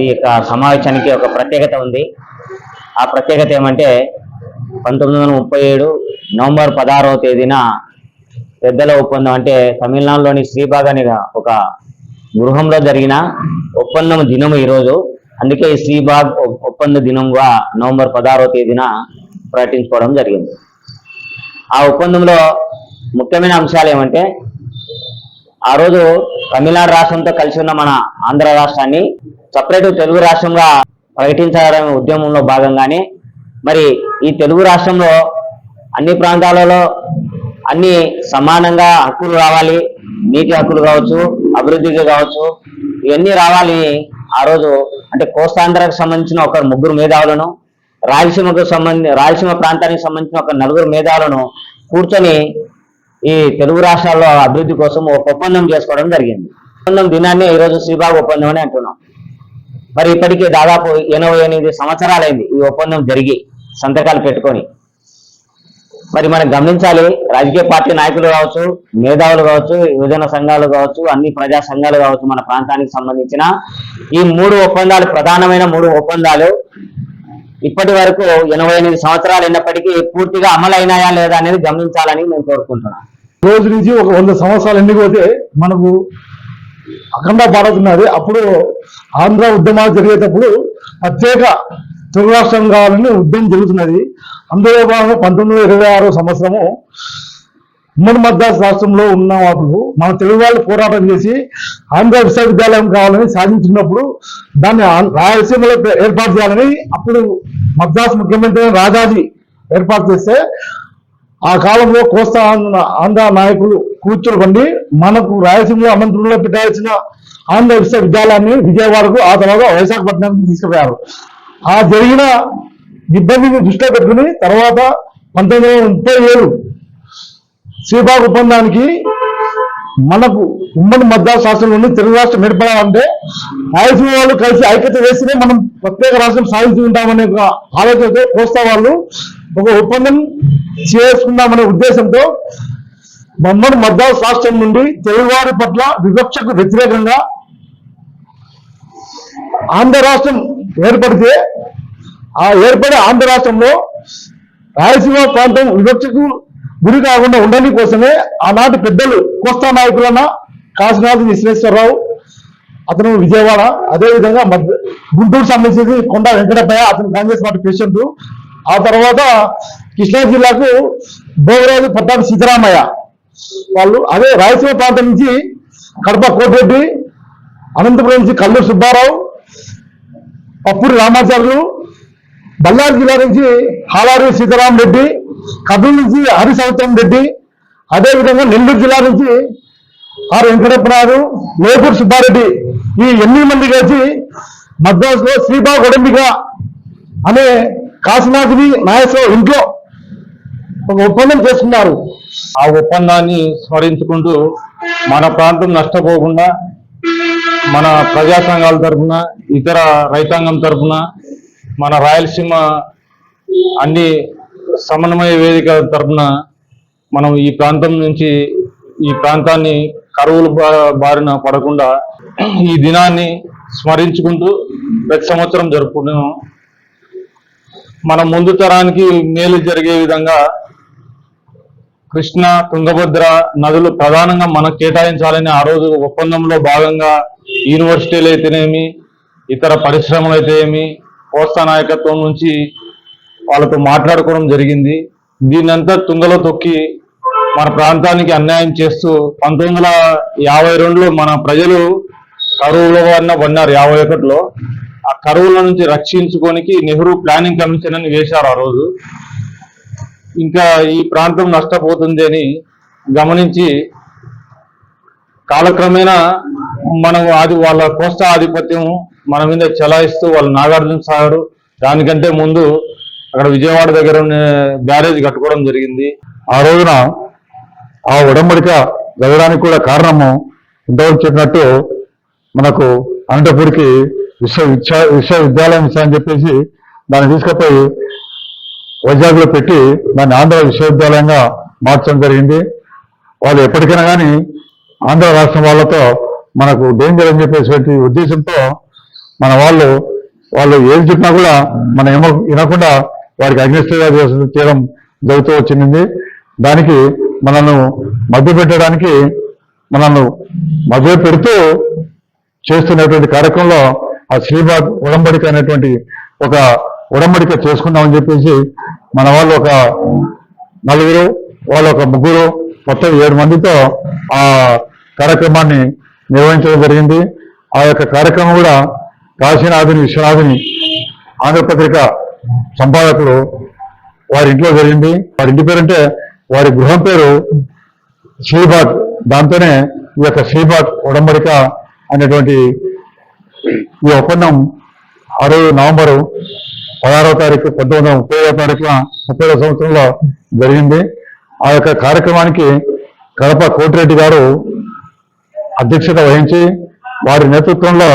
ఈ యొక్క సమావేశానికి ఒక ప్రత్యేకత ఉంది. ఆ ప్రత్యేకత ఏమంటే పంతొమ్మిది వందల ముప్పై ఏడు నవంబర్ పదహారవ తేదీన పెద్దల ఒప్పందం అంటే తమిళనాడులోని శ్రీబాగ్ అనే ఒక గృహంలో జరిగిన ఒప్పందం దినము ఈరోజు. అందుకే ఈ శ్రీబాగ్ ఒప్పంద దినంగా నవంబర్ పదహారవ తేదీన ప్రకటించుకోవడం జరిగింది. ఆ ఒప్పందంలో ముఖ్యమైన అంశాలు ఏమంటే ఆ రోజు తమిళనాడు రాష్ట్రంతో కలిసి ఉన్న మన ఆంధ్ర రాష్ట్రాన్ని సపరేట్ తెలుగు రాష్ట్రంగా ప్రకటించడం ఉద్యమంలో భాగంగానే మరి ఈ తెలుగు రాష్ట్రంలో అన్ని ప్రాంతాలలో అన్ని సమానంగా హక్కులు రావాలి నీటి హక్కులు కావచ్చు అభివృద్ధికి కావచ్చు ఇవన్నీ రావాలి ఆ రోజు. అంటే కోస్తాంధ్రకు సంబంధించిన ఒక ముగ్గురు మేధావులను రాయలసీమకు సంబంధి రాయలసీమ ప్రాంతానికి సంబంధించిన ఒక నలుగురు మేధావులను కూర్చొని ఈ తెలుగు రాష్ట్రాల్లో అభివృద్ధి కోసం ఒక ఒప్పందం చేసుకోవడం జరిగింది. ఒప్పందం దినాన్ని ఈరోజు శ్రీబాబు ఒప్పందం అని అంటున్నాం. మరి ఇప్పటికే దాదాపు ఎనభై ఎనిమిది సంవత్సరాలైంది ఈ ఒప్పందం జరిగి సంతకాలు పెట్టుకొని. మరి మనం గమనించాలి రాజకీయ పార్టీ నాయకులు కావచ్చు మేధావులు కావచ్చు యువజన సంఘాలు కావచ్చు అన్ని ప్రజా సంఘాలు కావచ్చు మన ప్రాంతానికి సంబంధించిన ఈ మూడు ఒప్పందాలు ప్రధానమైన మూడు ఒప్పందాలు ఇప్పటి వరకు ఎనభై ఎనిమిది సంవత్సరాలు అయినప్పటికీ పూర్తిగా అమలైనాయా లేదా అనేది గమనించాలని నేను కోరుకుంటున్నాను రోజు నుంచి ఒక వంద సంవత్సరాలు ఎన్నిక పోతే మనకు అఖండ భారత్ ఉన్నది. అప్పుడు ఆంధ్ర ఉద్యమాలు జరిగేటప్పుడు ప్రత్యేక తెలుగు రాష్ట్రం కావాలని ఉద్యమం జరుగుతున్నది. అందులో భాగంగా పంతొమ్మిది ఇరవై ఆరో సంవత్సరము ఉమ్మడి మద్రాసు రాష్ట్రంలో ఉన్న వాళ్ళు మన తెలుగు వాళ్ళు పోరాటం చేసి ఆంధ్ర విశ్వవిద్యాలయం కావాలని సాధించినప్పుడు దాన్ని రాయలసీమలో ఏర్పాటు చేయాలని అప్పుడు మద్రాసు ముఖ్యమంత్రి రాజాజీ ఏర్పాటు చేస్తే ఆ కాలంలో కోస్తా ఆంధ్ర నాయకులు కూర్చోబండి మనకు రాయలసీమలో అనంతపురంలో పెట్టాల్సిన ఆంధ్ర విశ్వవిద్యాలయాన్ని విజయవాడకు ఆ తర్వాత వైశాఖపట్నానికి తీసుకుపోయారు. ఆ జరిగిన ఇబ్బందిని దృష్టిలో పెట్టుకుని తర్వాత పంతొమ్మిది వందల ముప్పై ఏడు శ్రీబాగ్ ఒప్పందానికి మనకు ఉమ్మడి మద్రాసు రాష్ట్రం నుండి తెలుగు రాష్ట్రం ఏర్పడాలంటే రాయలసీమ వాళ్ళు కలిసి ఐక్యత వేస్తేనే మనం ప్రత్యేక రాష్ట్రం సాధించుకుంటామనే ఒక ఆలోచనతో కోస్తా వాళ్ళు ఒక ఒప్పందం చేసుకుందామనే ఉద్దేశంతో ఉమ్మడి మద్రాసు రాష్ట్రం నుండి తెలుగువారి పట్ల వివక్షకు వ్యతిరేకంగా ఆంధ్ర రాష్ట్రం ఏర్పడితే ఆ ఏర్పడే ఆంధ్ర రాష్ట్రంలో రాయలసీమ ప్రాంతం వివక్షకు గురి కాకుండా ఉండని కోసమే ఆనాటి పెద్దలు కోస్తా నాయకులన్న కాశీనాథ్ విశ్వేశ్వరరావు అతను విజయవాడ అదేవిధంగా మధ్య గుంటూరు సంబంధించింది కొండ వెంకటప్పయ్య అతను కాంగ్రెస్ పార్టీ ప్రెసిడెంట్. ఆ తర్వాత కృష్ణా జిల్లాకు భోగరాజు పట్టాభి సీతారామయ్య. వాళ్ళు అదే రాయలసీమ ప్రాంతం నుంచి కడప కోటిరెడ్డి అనంతపురం నుంచి కల్లూరు సుబ్బారావు పప్పూరి రామాచార్యులు బళ్ళారి జిల్లా నుంచి హాలారు సీతారాం రెడ్డి కర్నూలు నుంచి హరి రెడ్డి అదేవిధంగా నెల్లూరు జిల్లా నుంచి ఆర్ వెంకటప్పనాయుడు లేపూరు సుబ్బారెడ్డి ఈ ఎనిమిది మంది కలిసి మద్రాసులో శ్రీబా కొడంబిక అనే కాశీనాథుని నాగేశ్వర ఇంట్లో ఒక ఒప్పందం చేసుకున్నారు. ఆ ఒప్పందాన్ని స్మరించుకుంటూ మన ప్రాంతం నష్టపోకుండా మన ప్రజా సంఘాల తరఫున ఇతర రైతాంగం తరఫున మన రాయలసీమ అన్ని సమన్వయ వేదిక తరఫున మనం ఈ ప్రాంతం నుంచి ఈ ప్రాంతాన్ని కరువులు బారిన పడకుండా ఈ దినాన్ని స్మరించుకుంటూ ప్రతి సంవత్సరం జరుపుకుంటున్నాం. మన ముందు తరానికి మేలు జరిగే విధంగా కృష్ణ తుంగభద్ర నదులు ప్రధానంగా మనకు కేటాయించాలని ఆ రోజు ఒప్పందంలో భాగంగా యూనివర్సిటీలు అయితేనేమి ఇతర పరిశ్రమలు అయితే ఏమి కోస్తా నాయకత్వం నుంచి వాళ్ళతో మాట్లాడుకోవడం జరిగింది. దీన్నంతా తుంగలో తొక్కి మన ప్రాంతానికి అన్యాయం చేస్తూ పంతొమ్మిది వందల యాభై రెండులో మన ప్రజలు కరువులో అన్న పడినారు యాభై ఒకటిలో. ఆ కరువుల నుంచి రక్షించుకోనికి నెహ్రూ ప్లానింగ్ కమిషన్ అని వేశారు ఆ రోజు. ఇంకా ఈ ప్రాంతం నష్టపోతుంది అని గమనించి కాలక్రమేణా మనం అది వాళ్ళ కోస్తా ఆధిపత్యం మన మీద చెలాయిస్తూ వాళ్ళు నాగార్జున సాగర్ దానికంటే ముందు అక్కడ విజయవాడ దగ్గర బ్యారేజ్ కట్టుకోవడం జరిగింది. ఆ రోజున ఆ ఉడంబడిక జరగడానికి కూడా కారణము ఇంతవరకు చెప్పినట్టు మనకు అనంతపూర్కి విశ్వ విశ్వవిద్యాలయం ఇస్తా అని చెప్పేసి దాన్ని తీసుకుపోయి వైజాగ్లో పెట్టి దాన్ని ఆంధ్ర విశ్వవిద్యాలయంగా మార్చడం జరిగింది. వాళ్ళు ఎప్పటికైనా కానీ ఆంధ్ర రాష్ట్రం వాళ్ళతో మనకు డేంజర్ అని చెప్పేసి ఉద్దేశంతో మన వాళ్ళు వాళ్ళు ఏది చెప్పినా కూడా మనం ఏమో వినకుండా వారికి అగ్నిస్ట్గా చేయడం జరుగుతూ వచ్చింది. దానికి మనల్ని మధ్య పెట్టడానికి మనల్ని మధ్య పెడుతూ చేస్తున్నటువంటి కార్యక్రమంలో ఆ శ్రీబాద్ ఉడంబడిక అనేటువంటి ఒక ఉడమడిక చేసుకుందామని చెప్పేసి మన వాళ్ళు ఒక నలుగురు వాళ్ళు ఒక ముగ్గురు మొత్తం ఏడు మందితో ఆ కార్యక్రమాన్ని నిర్వహించడం జరిగింది. ఆ యొక్క కార్యక్రమం కూడా కాశీనాథుని విశ్వనాథుని ఆంధ్రపత్రిక సంపాదకులు వారి ఇంట్లో జరిగింది. వారి ఇంటి పేరు అంటే వారి గృహం పేరు శ్రీబాగ్. దాంతోనే ఈ యొక్క శ్రీబాగ్ ఉడంబడిక అనేటువంటి ఈ ఒప్పందం ఆ రోజు నవంబరు పదహారవ తారీఖు పంతొమ్మిది వందల ముప్పై తారీఖున ముప్పై సంవత్సరంలో జరిగింది. ఆ యొక్క కార్యక్రమానికి కడప కోటిరెడ్డి గారు అధ్యక్షత వహించి వారి నేతృత్వంలో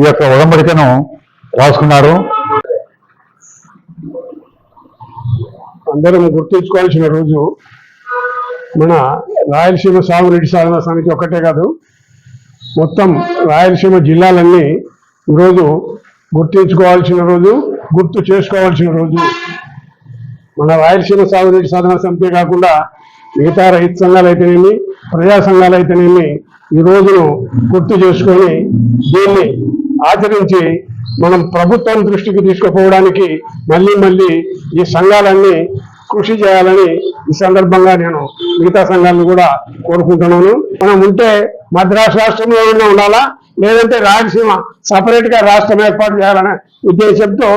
ఈ యొక్క ఉడంబడికను రాసుకున్నారు. అందరం గుర్తుంచుకోవాల్సిన రోజు మన రాయలసీమ సాగునీటి సాధన సమితి ఒక్కటే కాదు మొత్తం రాయలసీమ జిల్లాలన్నీ ఈరోజు గుర్తించుకోవాల్సిన రోజు. గుర్తు చేసుకోవాల్సిన రోజు. మన రాయలసీమ సాగునీటి సాధన సమితి కాకుండా మిగతా రైతు సంఘాలు అయితేనేమి ప్రజా సంఘాలు అయితేనేమి ఈ రోజును గుర్తు చేసుకొని దీన్ని ఆచరించి మనం ప్రభుత్వం దృష్టికి తీసుకుపోవడానికి మళ్ళీ మళ్ళీ ఈ సంఘాలన్నీ కృషి చేయాలని ఈ సందర్భంగా నేను మిగతా సంఘాలను కూడా కోరుకుంటున్నాను. మనం ఉంటే మద్రాసు రాష్ట్రంలో ఉండాలా? లేదంటే రాయలసీమ సపరేట్గా రాష్ట్రం ఏర్పాటు చేయాలనే ఉద్దేశంతో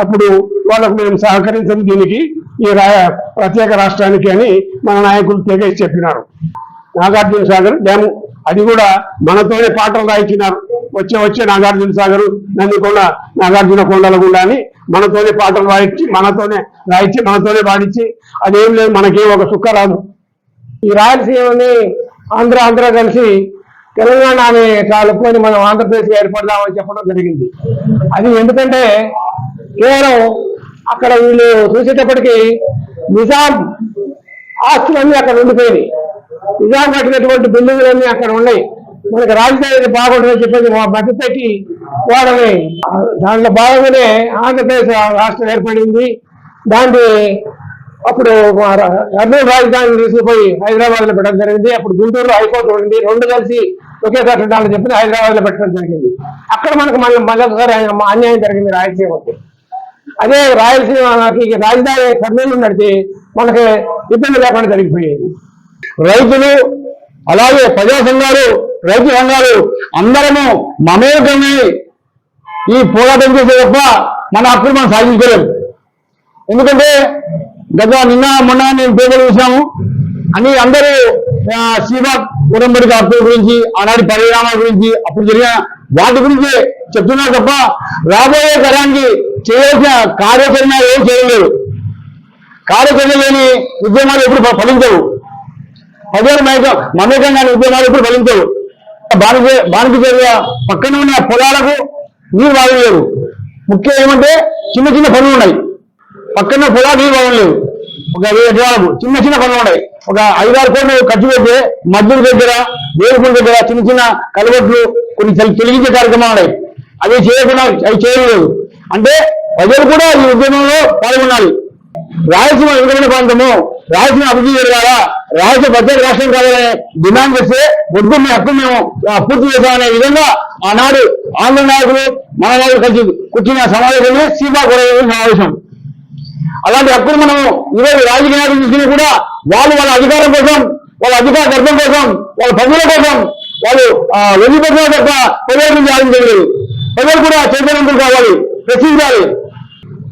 అప్పుడు వాళ్ళకు మేము సహకరించం దీనికి ఈ ప్రత్యేక రాష్ట్రానికి అని మన నాయకులు తెగేసి చెప్పినారు. నాగార్జున సాగర్ డ్యాము అది కూడా మనతోనే పాటలు రాయించినారు. వచ్చే వచ్చే నాగార్జున సాగర్ నందికొండ నాగార్జున కొండల గుండా అని మనతోనే పాటలు రాయించి మనతోనే రాయించి మనతోనే పాడించి అదేం లేదు మనకేం ఒక సుఖ రాదు. ఈ రాయలసీమని ఆంధ్ర ఆంధ్ర కలిసి తెలంగాణ అనే కలుపుకొని మనం ఆంధ్రప్రదేశ్ ఏర్పడదామని చెప్పడం జరిగింది. అది ఎందుకంటే కేవలం అక్కడ వీళ్ళు చూసేటప్పటికీ నిజాం ఆస్తులన్నీ అక్కడ ఉండిపోయినాయి. నిజాం కట్టినటువంటి బిల్డింగ్లన్నీ అక్కడ ఉన్నాయి. మనకి రాజధాని బాగుంటుందని చెప్పేసి మా పెట్టి వాడని దాంట్లో భాగంగానే ఆంధ్రప్రదేశ్ రాష్ట్రం ఏర్పడింది. దాన్ని అప్పుడు అర్బన్ రాజధానిని రాజధాని తీసుకుపోయి హైదరాబాద్లో పెట్టడం జరిగింది. అప్పుడు గుంటూరులో హైకోర్టు ఉండింది. రెండు కలిసి ఒకేసారి ఉండాలని చెప్పి హైదరాబాద్లో పెట్టడం జరిగింది. అక్కడ మనకు మళ్ళీ మళ్ళీ ఒకసారి అన్యాయం జరిగింది రాయలసీమకి. అదే రాయలసీమకి రాజధాని కర్నూలు నడితే మనకి ఇబ్బంది లేకుండా జరిగిపోయేది. రైతులు అలాగే ప్రజా సంఘాలు రైతు సంఘాలు అందరము మమేకమై ఈ పోరాటం చేసే తప్ప మన హక్కులు మనం సాధించలేము. ఎందుకంటే గత నిన్న మొన్న నేను పేపర్ చూసాము అని అందరూ ఆ, ఉడంబడిక హక్కుల గురించి ఆనాటి పరిణామాల గురించి అప్పుడు జరిగిన వాటి గురించి చెప్తున్నారు తప్ప రాబోయే తరానికి చేయాల్సిన కార్యాచరణ ఏం చేయలేదు. కార్యాచరణ లేని ఉద్యమాలు ఎప్పుడు ఫ- ఫలించవు. ప్రజలు మేక కాని ఉద్యమాలు ఎప్పుడు ఫలించవు. బాణిజ బాణిజ్య పక్కన ఉన్న పొలాలకు నీరు బాగలేదు ముఖ్యం ఏమంటే చిన్న చిన్న పనులు ఉన్నాయి. పక్కన పొలాలు నీరు లేవు. ఒక వెయ్యి ఎకరాలకు చిన్న చిన్న పనులు ఉన్నాయి. ఒక ఐదారు కోట్లు ఖర్చు పెడితే మద్దుల దగ్గర వేరుకుల దగ్గర చిన్న చిన్న కలవట్లు కొన్ని తొలగించే కార్యక్రమాలు ఉన్నాయి. అవి చేయకుండా అవి చేయలేదు అంటే ప్రజలు కూడా ఈ ఉద్యమంలో పాల్గొనాలి. రాయలసీమ విభజన ప్రాంతము రాయలసీమ అభివృద్ధి జరగాల? రాయలసీమ ప్రత్యేక రాష్ట్రం కావాలని డిమాండ్ చేస్తే వద్దు మీ హక్కు మేము పూర్తి చేశామనే విధంగా ఆనాడు ఆంధ్ర నాయకులు మన నాయకులు కలిసి కూర్చున్న సమావేశమే సీమా కూడా సమావేశం. అలాంటి హక్కులు మనం ఈరోజు రాజకీయ నాయకులు చూసినా కూడా వాళ్ళు వాళ్ళ అధికారం కోసం వాళ్ళ అధికార గర్భం కోసం వాళ్ళ పనుల కోసం వాళ్ళు వెళ్ళిపోతున్న తప్ప ప్రజల నుంచి ఆలోచించలేదు ప్రజలు కూడా చైతన్యంతులు కావాలి ప్రశ్నించాలి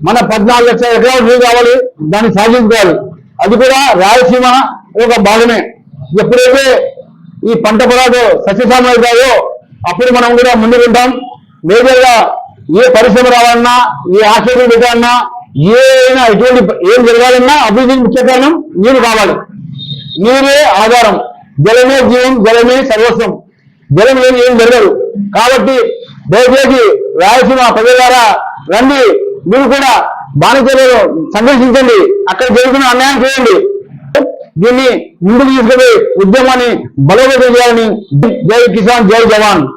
మన పద్నాలుగు లక్షల ఎకరాలు భూమి కావాలి దాన్ని సాధించుకోవాలి. అది కూడా రాయలసీమ ఒక భాగమే. ఎప్పుడైతే ఈ పంట పొలాలు సస్యశ్యామలు అవుతాయో అప్పుడు మనం కూడా ముందుకుంటాం. మేజర్గా ఏ పరిశ్రమ రావాలన్నా ఏ ఆశ్చర్యం పెట్టాలన్నా ఏదైనా ఎటువంటి ఏం జరగాలన్నా అభివృద్ధికి ముఖ్య కారణం నీరు కావాలి. నీరే ఆధారం. జలమే జీవం జలమే సర్వస్వం. జలం లేని ఏం జరగదు. కాబట్టి దయచేసి రాయలసీమ ప్రజలారా రండి. మీరు కూడా బానిసలు సందర్శించండి. అక్కడ జరుగుతున్న అన్యాయం చేయండి. దీన్ని ముందుకు తీసుకుపోయి ఉద్యమాన్ని బలోపేతం చేయాలని జై కిసాన్ జై జవాన్.